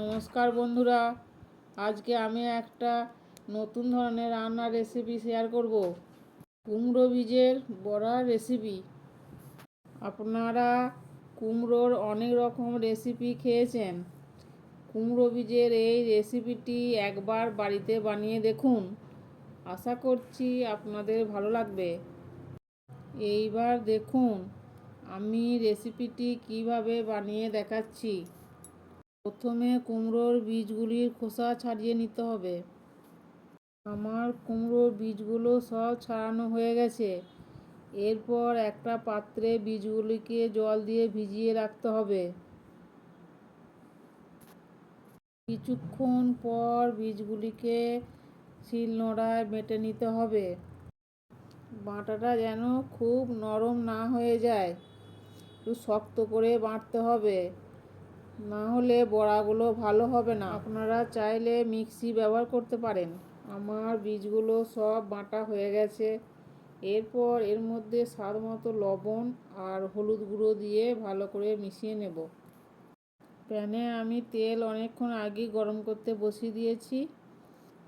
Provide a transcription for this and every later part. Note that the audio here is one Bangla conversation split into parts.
নমস্কার বন্ধুরা, আজকে আমি একটা নতুন ধরনের রান্নার রেসিপি শেয়ার করব। কুমড়ো বীজের বড়া রেসিপি আপনারা কুমড়োর অনেক রকম রেসিপি খেয়েছেন। কুমড়ো বীজের এই রেসিপিটি একবার বাড়িতে বানিয়ে দেখুন। আশা করছি আপনাদের ভালো লাগবে। এইবার দেখুন, আমি রেসিপিটি কীভাবে বানিয়ে দেখাচ্ছি। প্রথমে কুমড়োর বীজগুলির খোসা ছাড়িয়ে নিতে হবে। আমার কুমড়োর বীজগুলো সব ছাড়ানো হয়ে গেছে। এরপর একটা পাত্রে বীজগুলিকে জল দিয়ে ভিজিয়ে রাখতে হবে। কিছুক্ষণ পর বীজগুলিকে শিলনোড়ায় বেটে নিতে হবে। বাটাটা যেন খুব নরম না হয়ে যায়। একটু শক্ত করে বাঁটতে হবে। না হলে বড়াগুলো ভালো হবে না। আপনারা চাইলে মিক্সি ব্যবহার করতে পারেন। আমার বীজগুলো সব বাটা হয়ে গেছে। এরপর এর মধ্যে স্বাদ মতো লবণ আর হলুদ গুঁড়ো দিয়ে ভালো করে মিশিয়ে নেব। প্যানে আমি তেল অনেকক্ষণ আগে গরম করতে বসিয়ে দিয়েছি।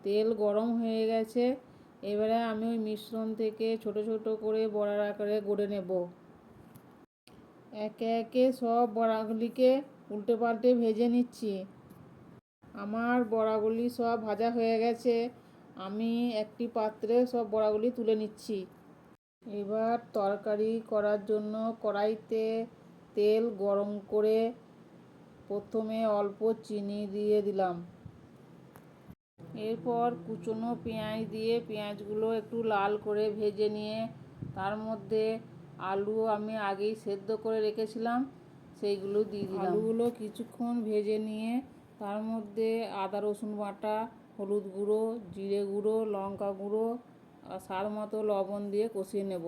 তেল গরম হয়ে গেছে। এবারে আমি ওই মিশ্রণ থেকে ছোট ছোট করে বড়ার আকারে গড়ে নেব। একে একে সব বড়াগুলিকে উল্টে পাল্টে ভেজে নিচ্ছি। আমার বড়াগুলি সব ভাজা হয়ে গেছে। আমি একটি পাত্রে সব বড়াগুলি তুলে নিচ্ছি। এবার তরকারি করার জন্য কড়াইতে তেল গরম করে প্রথমে অল্প চিনি দিয়ে দিলাম। এরপর কুচনো পেঁয়াজ দিয়ে পেঁয়াজগুলো একটু লাল করে ভেজে নিয়ে তার মধ্যে আলু আমি আগেই সেদ্ধ করে রেখেছিলাম। সেইগুলো দিয়ে দিলাম। আলুগুলো কিছুক্ষণ ভেজে নিয়ে তার মধ্যে আদা, রসুন বাটা, হলুদ গুঁড়ো, জিরে গুঁড়ো, লঙ্কা গুঁড়ো, আর স্বাদ মতো লবণ দিয়ে কষিয়ে নেব।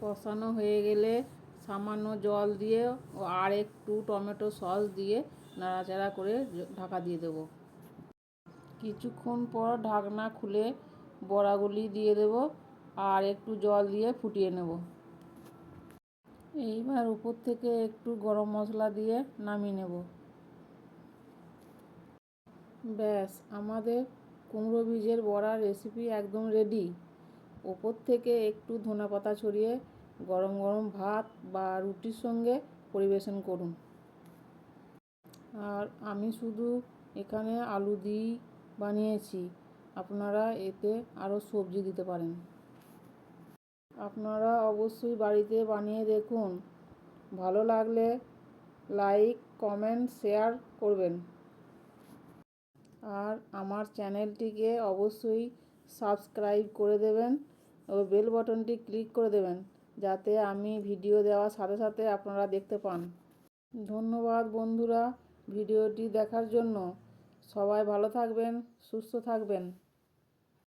কষানো হয়ে গেলে সামান্য জল দিয়ে আর একটু টমেটো সস দিয়ে নাড়াচাড়া করে ঢাকা দিয়ে দেবো। কিছুক্ষণ পর ঢাকনা খুলে বড়াগুলি দিয়ে দেব আর একটু জল দিয়ে ফুটিয়ে নেব। এইবার উপর থেকে একটু গরম মশলা দিয়ে নামিয়ে নেব। ব্যাস, আমাদের কুমড়ো বীজের বড়ার রেসিপি একদম রেডি ওপর থেকে একটু ধনা পাতা ছড়িয়ে গরম গরম ভাত বা রুটির সঙ্গে পরিবেশন করুন। আর আমি শুধু এখানে আলু দিই বানিয়েছি। আপনারা এতে আরও সবজি দিতে পারেন। আপনারা অবশ্যই বাড়িতে বানিয়ে দেখুন। ভালো লাগলে লাইক, কমেন্ট, শেয়ার করবেন। আর আমার চ্যানেলটিকে অবশ্যই সাবস্ক্রাইব করে দেবেন ও বেল বটনটি ক্লিক করে দেবেন যাতে আমি ভিডিও দেওয়ার সাথে সাথে আপনারা দেখতে পান। ধন্যবাদ বন্ধুরা ভিডিওটি দেখার জন্য। সবাই ভালো থাকবেন, সুস্থ থাকবেন।